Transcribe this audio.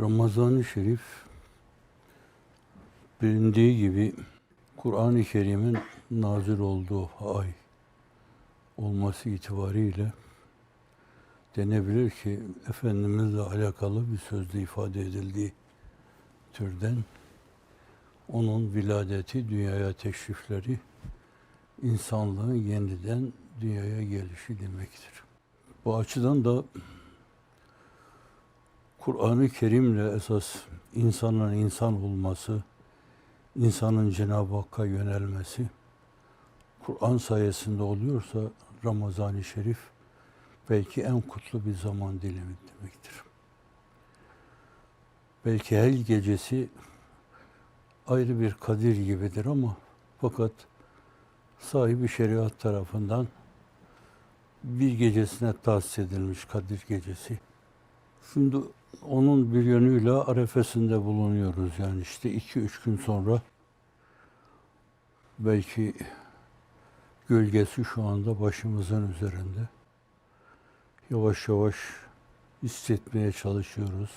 Ramazan-ı Şerif bilindiği gibi Kur'an-ı Kerim'in nazil olduğu ay olması itibariyle denebilir ki Efendimizle alakalı bir sözde ifade edildiği türden onun viladeti, dünyaya teşrifleri, insanlığın yeniden dünyaya gelişi demektir. Bu açıdan da Kur'an-ı Kerim'le esas insanın insan olması, insanın Cenab-ı Hakk'a yönelmesi, Kur'an sayesinde oluyorsa Ramazan-ı Şerif belki en kutlu bir zaman dilimi demektir. Belki her gecesi ayrı bir kadir gibidir ama fakat sahibi şeriat tarafından bir gecesine tahsis edilmiş Kadir Gecesi. Şimdi onun bir yönüyle arefesinde bulunuyoruz. Yani işte iki üç gün sonra belki gölgesi şu anda başımızın üzerinde. Yavaş yavaş hissetmeye çalışıyoruz.